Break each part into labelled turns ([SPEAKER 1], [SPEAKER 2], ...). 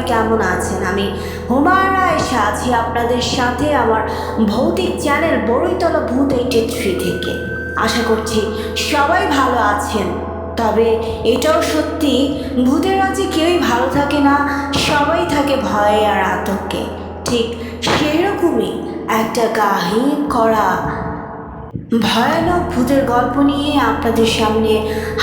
[SPEAKER 1] সবাই কেমন আছেন? আমি হুমায়রা এসে আছি আপনাদের সাথে আমার ভৌতিক চ্যানেল বড়ইতলা ভূত এইটি থ্রি থেকে। আশা করছি সবাই ভালো আছেন। তবে এটাও সত্যি, ভূতের রাজ্যে কেউই ভালো থাকে না, সবাই থাকে ভয়ে আর আতঙ্কে। ঠিক সেরকমই একটা গাহিন করা ভয়ানক ভূতের গল্প নিয়ে আপনাদের সামনে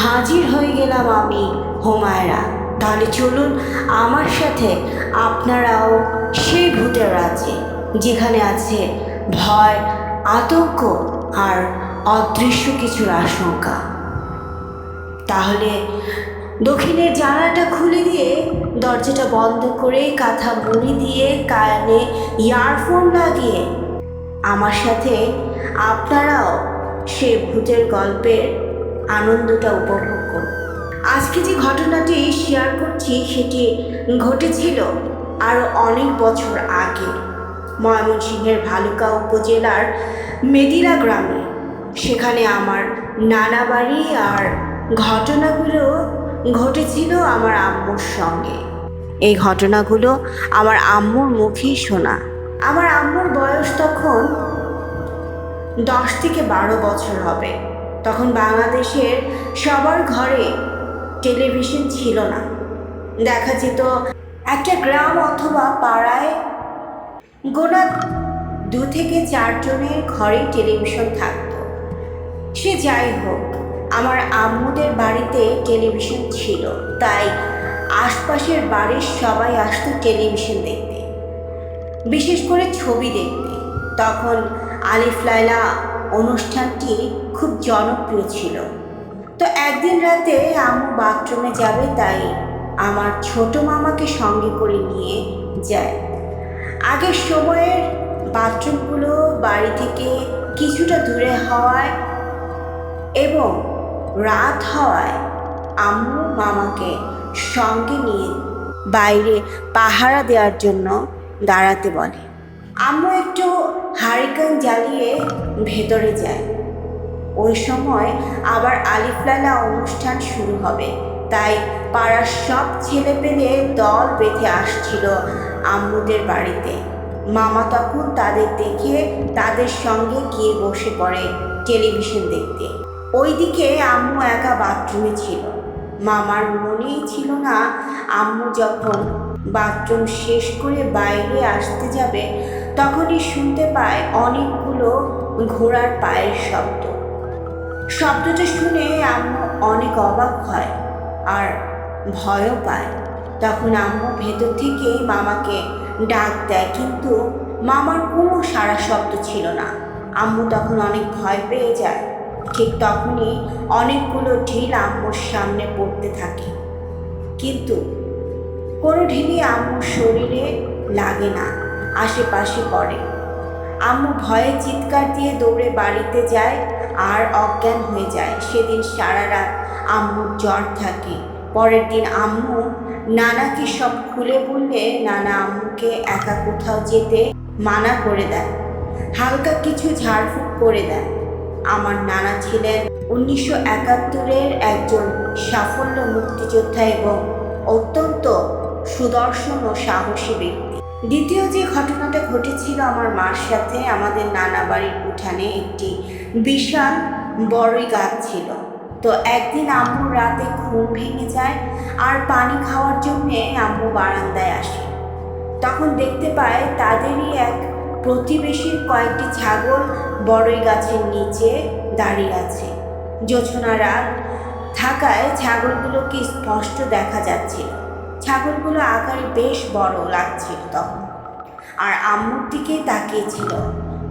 [SPEAKER 1] হাজির হয়ে গেলাম আমি হুমায়রা। তাহলে চলুন আমার সাথে আপনারাও সেই ভূতের রাজ্যে, যেখানে আছে ভয়, আতঙ্ক আর অদৃশ্য কিছুর আশঙ্কা। তাহলে দক্ষিণের জানালাটা খুলে দিয়ে দরজাটা বন্ধ করে কাঁথা মুড়ি দিয়ে কানে ইয়ারফোন লাগিয়ে আমার সাথে আপনারাও সে ভূতের গল্পের আনন্দটা উপভোগ করুন। আজকে যে ঘটনাটি শেয়ার করছি সেটি ঘটেছিল আরও অনেক বছর আগে। ময়মনসিংহের ভালুকা উপজেলার মেদিরা গ্রামে। সেখানে আমার নানা বাড়ি আর ঘটনাগুলো ঘটেছিল আমার আম্মুর সঙ্গে। এই ঘটনাগুলো আমার আম্মুর মুখেই শোনা। আমার আম্মুর বয়স তখন দশ থেকে বারো বছর হবে। তখন বাংলাদেশের সবার ঘরে টেলিভিশন ছিল না। দেখা যেত একটা গ্রাম অথবা পাড়ায় গোনা দু থেকে চারজনের ঘরে টেলিভিশন থাকতো। সে যাই হোক, আমার আম্মুদের বাড়িতে টেলিভিশন ছিল, তাই আশপাশের বাড়ির সবাই আসতো টেলিভিশন দেখতে। বিশেষ করে ছবি দেখতে। তখন আলিফ লাইলা অনুষ্ঠানটি খুব জনপ্রিয় ছিল। তো একদিন রাতে আম্মু বাথরুমে যাবে, তাই আমার ছোট মামাকে সঙ্গে করে নিয়ে যায়। আগের সময়ের বাথরুমগুলো বাড়ি থেকে কিছুটা দূরে হওয়ায় এবং রাত হওয়ায় আম্মু মামাকে সঙ্গে নিয়ে বাইরে পাহারা দেওয়ার জন্য দাঁড়াতে বলে। আম্মু একটু হারিকান জ্বালিয়ে ভেতরে যায়। ওই সময় আবার আলিফলালা অনুষ্ঠান শুরু হবে। তাই পাড়ার সব ছেলে পেলে দল বেঁধে আসছিল আম্মুদের বাড়িতে। মামা তখন তাদের দেখে তাদের সঙ্গে গিয়ে বসে পড়ে টেলিভিশন দেখতে। ওইদিকে আম্মু একা বাথরুমে ছিল। মামার মনেই ছিল না আম্মু যখন বাথরুম শেষ করে বাইরে আসতে যাবে, তখনই শুনতে পায় অনেকগুলো ঘোড়ার পায়ের শব্দ। শব্দটা শুনে আম্মু অনেক অবাক হয় আর ভয়ও পায়। তখন আম্মু ভেতর থেকে মামাকে ডাক দেয়, কিন্তু মামার কোনো সারা শব্দ ছিল না। আম্মু তখন অনেক ভয় পেয়ে যায়। ঠিক তখনই অনেকগুলো ঢিল আম্মুর সামনে পড়তে থাকে। কিন্তু কোনো ঢিলই আম্মুর শরীরে লাগে না, আশেপাশে পড়ে। আম্মু ভয়ে চিৎকার দিয়ে দৌড়ে বাড়িতে যায় আর অজ্ঞান হয়ে যায়। সেদিন সারা রাত আম্মুর জ্বর থাকে। পরের দিন আম্মু নানাকে সব খুলে বললে, নানা আম্মুকে একা কোথাও যেতে মানা করে দেয়। হালকা কিছু ঝাড়ফুঁক করে দেয়। আমার নানা ছিলেন উনিশশো একাত্তরের একজন সাফল্য মুক্তিযোদ্ধা এবং অত্যন্ত সুদর্শন ও সাহসী ব্যক্তি। দ্বিতীয় যে ঘটনাটা ঘটেছিল আমার মার সাথে, আমাদের নানা বাড়ির উঠানে একটি বিশাল বড়ই গাছ ছিল। তো একদিন আম্মু রাতে ঘুম ভেঙে যায় আর পানি খাওয়ার জন্যে আম্মু বারান্দায় আসে। তখন দেখতে পায় তাদেরই এক প্রতিবেশীর কয়েকটি ছাগল বড়ই গাছের নিচে দাঁড়িয়ে আছে। জোছনা রাত থাকায় ছাগলগুলোকে স্পষ্ট দেখা যাচ্ছিল। ছাগলগুলো আকারে বেশ বড় লাগছিল তখন। আর আম্মুর দিকে তাকিয়েছিল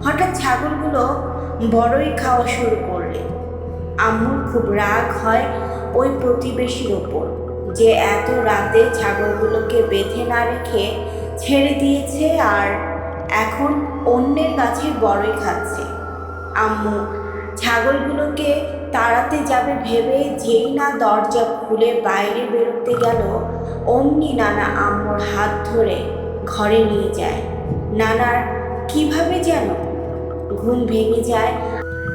[SPEAKER 1] হঠাৎ ছাগলগুলো বড়ই খাওয়া শুরু করলে। আম্মুর খুব রাগ হয় ওই প্রতিবেশীর ওপর, যে এত রাতে ছাগলগুলোকে বেঁধে না রেখে ছেড়ে দিয়েছে আর এখন অন্যের কাছে বড়ই খাচ্ছে। আম্মু, ছাগলগুলোকে তাড়াতে যাবে ভেবে যেই না দরজা খুলে বাইরে বেরোতে গেল, অমনি নানা আম্মুর হাত ধরে ঘরে নিয়ে যায়। নানার কীভাবে যেন ঘুম ভেঙে যায়।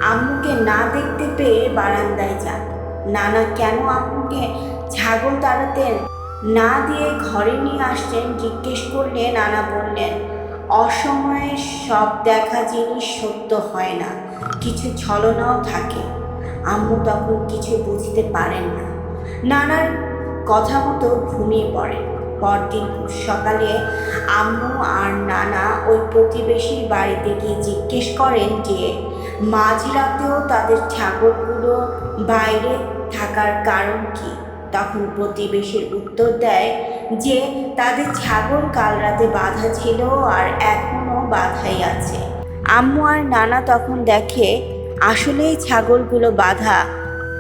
[SPEAKER 1] আম্মুকে না দেখতে পেয়ে বারান্দায় যান। নানা, কেন আম্মুকে ছাগল তাড়াতেন? না দিয়ে ঘরে নিয়ে আসতেন, জিজ্ঞেস করলে নানা বললেন। অসময়ে সব দেখা জিনিস সত্য হয় না, কিছু ছলনাও থাকে। আম্মু তখন কিছু বুঝতে পারেন না। নানার কথা মতো ঘুমিয়ে পড়ে। পরদিন সকালে আম্মু আর নানা ওই প্রতিবেশীর বাড়িতে গিয়ে জিজ্ঞেস করেন যে, মাঝরাতেও তাদের ছাগলগুলো বাইরে থাকার কারণ কি? তখন প্রতিবেশীর উত্তর দেয় যে, তাদের ছাগল কাল রাতে বাঁধা ছিল আর এখনও বাধাই আছে। আম্মু আর নানা তখন দেখে, আসলেই ছাগলগুলো বাঁধা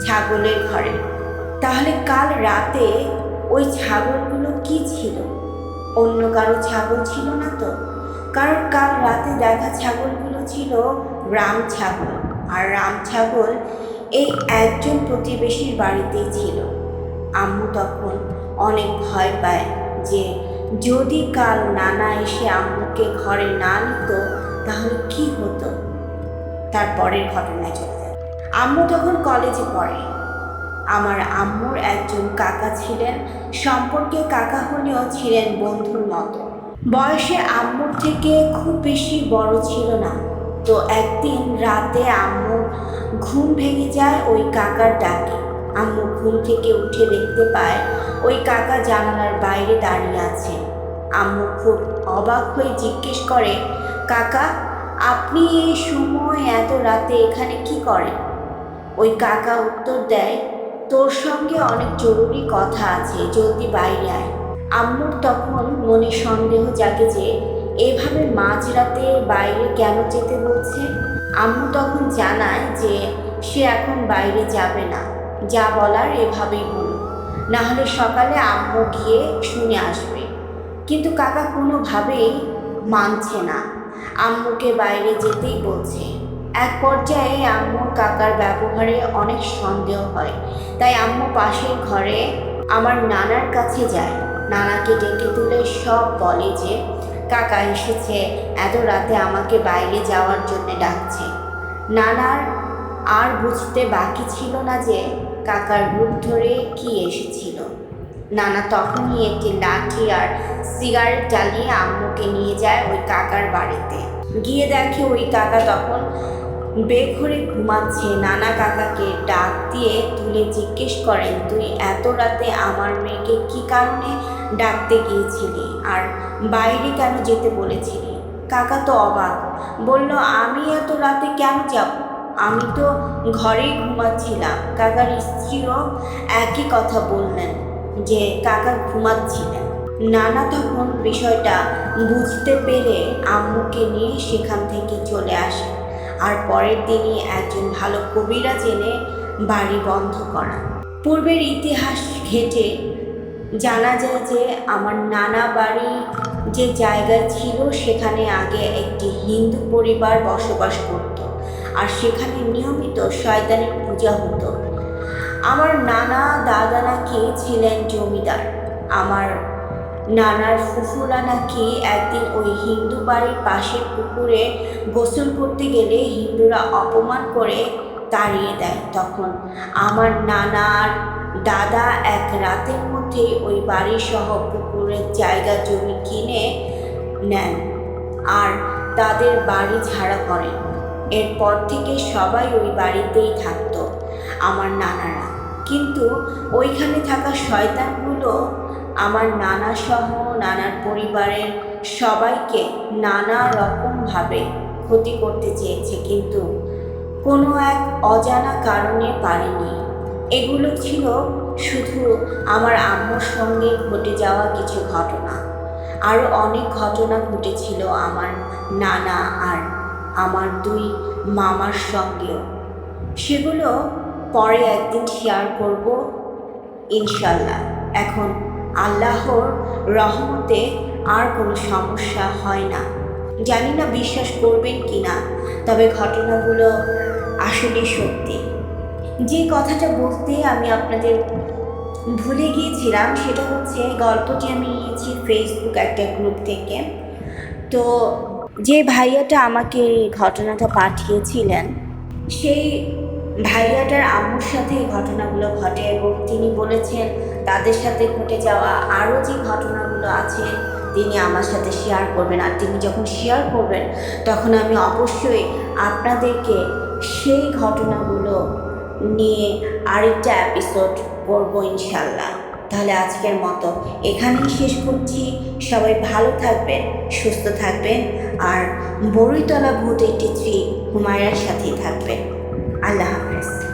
[SPEAKER 1] ছাগলের ঘরে। তাহলে কাল রাতে ওই ছাগলগুলো কি ছিল? অন্য কারও ছাগল ছিল না তো? কারণ কাল রাতে দেখা ছাগলগুলো ছিল রাম ছাগল, আর রাম ছাগল এই একজন প্রতিবেশীর বাড়িতেই ছিল। আম্মু তখন অনেক ভয় পায় যে যদি কাল নানা এসে আম্মুকে ঘরে না নিত, তাহলে কি হতো? তারপরের ঘটনায় চলে যায় আম্মু তখন কলেজে পড়ে। আমার আম্মুর একজন কাকা ছিলেন, সম্পর্কে কাকা হলেও ছিলেন বন্ধুর মতো। বয়সে আম্মুর থেকে খুব বেশি বড় ছিল না। তো একদিন রাতে আম্মু ঘুম ভেঙে যায় ওই কাকার ডাকে। আম্মু ঘুম থেকে উঠে দেখতে পায় ওই কাকা জানালার বাইরে দাঁড়িয়ে আছে। আম্মু খুব অবাক হয়ে জিজ্ঞেস করে, কাকা, আপনি এই সময় এত রাতে এখানে কি করেন? ওই কাকা উত্তর দেয় তোর সঙ্গে অনেক জরুরি কথা আছে, জলদি বাইরে আয়। আম্মুর তখন মনে সন্দেহ জাগে যে, এভাবে মাঝরাতে বাইরে কেন যেতে বলছে আম্মু তখন জানায় যে, সে এখন বাইরে যাবে না। যা বলার এভাবেই বলুন না হলে সকালে আম্মু গিয়ে শুনে আসবে। কিন্তু কাকা কোনোভাবেই মানছে না। আম্মুকে বাইরে যেতেই বলছে। এক পর্যায়ে আম্মুর কাকার ব্যবহারে অনেক সন্দেহ হয়। তাই আম্মু পাশের ঘরে আমার নানার কাছে যায়। নানাকে ডেকে তুলে সব বলে যে, কাকা এসেছে, এত রাতে আমাকে বাইরে যাওয়ার জন্য ডাকছে। নানার আর বুঝতে বাকি ছিল না যে, কাকার রূপ ধরে কি এসেছিল। নানা তখনই একটি লাঠি আর সিগারেট জ্বালিয়ে আম্মুকে নিয়ে যায় ওই কাকার বাড়িতে। গিয়ে দেখে ওই কাকা তখন বেঘরে ঘুমাচ্ছে, নানা কাকাকে ডাক দিয়ে তুলে জিজ্ঞেস করেন, তুই এত রাতে আমার মেয়েকে কি কারণে ডাকতে গিয়েছিলি? আর বাইরে কেন যেতে বলেছিলি? কাকা তো অবাক, বলল, আমি এত রাতে কেন যাব? আমি তো ঘরেই ঘুমাচ্ছিলাম। কাকার স্ত্রীও একই কথা বললেন, যে কাকা ঘুমাচ্ছিলেন। নানা তখন বিষয়টা বুঝতে পেরে আম্মুকে নিয়ে সেখান থেকে চলে আসে। আর পরের দিনই একজন ভালো কবিরা জেনে বাড়ি বন্ধ করা। পূর্বের ইতিহাস ঘেটে জানা যায় যে আমার নানা বাড়ি যে জায়গা ছিল, সেখানে আগে একটি হিন্দু পরিবার বসবাস করত আর সেখানে নিয়মিত শয়তানের পূজা হতো। আমার নানা দাদা নাকি ছিলেন জমিদার। আমার নানার ফুফুরা নাকি একদিন ওই হিন্দু বাড়ির পাশের পুকুরে গোসল করতে গেলে হিন্দুরা অপমান করে তাড়িয়ে দেয় তখন। আমার নানার দাদা এক রাতের মধ্যে ওই বাড়ি সহ পুকুরের জায়গা জমি কিনে নেন আর তাদের বাড়ি ছাড়া করেন এরপর থেকে সবাই ওই বাড়িতেই থাকতো আমার নানারা। কিন্তু ওইখানে থাকা শয়তানগুলো আমার নানা সহ নানার পরিবারের সবাইকে নানা রকমভাবে ক্ষতি করতে চেয়েছে, কিন্তু কোনো এক অজানা কারণে পারেনি। এগুলো ছিল শুধু আমার আম্মুর সঙ্গে ঘটে যাওয়া কিছু ঘটনা। আরও অনেক ঘটনা ঘটেছিল আমার নানা আর আমার দুই মামার সঙ্গেও। সেগুলো পরে একদিন শেয়ার করব, ইনশাল্লাহ। এখন আল্লাহর রহমতে আর কোনো সমস্যা হয় না। জানি না বিশ্বাস করবেন কি না তবে ঘটনাগুলো আসলে সত্যি। যে কথাটা বলতে আমি আপনাদের ভুলে গিয়েছিলাম, সেটা হচ্ছে গল্পটি আমি নিয়েছি ফেসবুক একটা গ্রুপ থেকে। তো যে ভাইয়াটা আমাকে এই ঘটনাটা পাঠিয়েছিলেন, সেই ভাইয়াটার আম্মুর সাথে এই ঘটনাগুলো ঘটে এবং তিনি বলেছেন তাদের সাথে ঘটে যাওয়া আরও যে ঘটনাগুলো আছে, তিনি আমার সাথে শেয়ার করবেন। আর তিনি যখন শেয়ার করবেন, তখন আমি অবশ্যই আপনাদেরকে সেই ঘটনাগুলো নিয়ে আরেকটা এপিসোড করব ইনশাল্লাহ তাহলে আজকের মতো এখানেই শেষ করছি। সবাই ভালো থাকবেন, সুস্থ থাকবেন, আর বড়ইতলা ভূত এইটি থ্রি হুমায়রার সাথেই থাকবেন। আল্লাহ হাফেজ।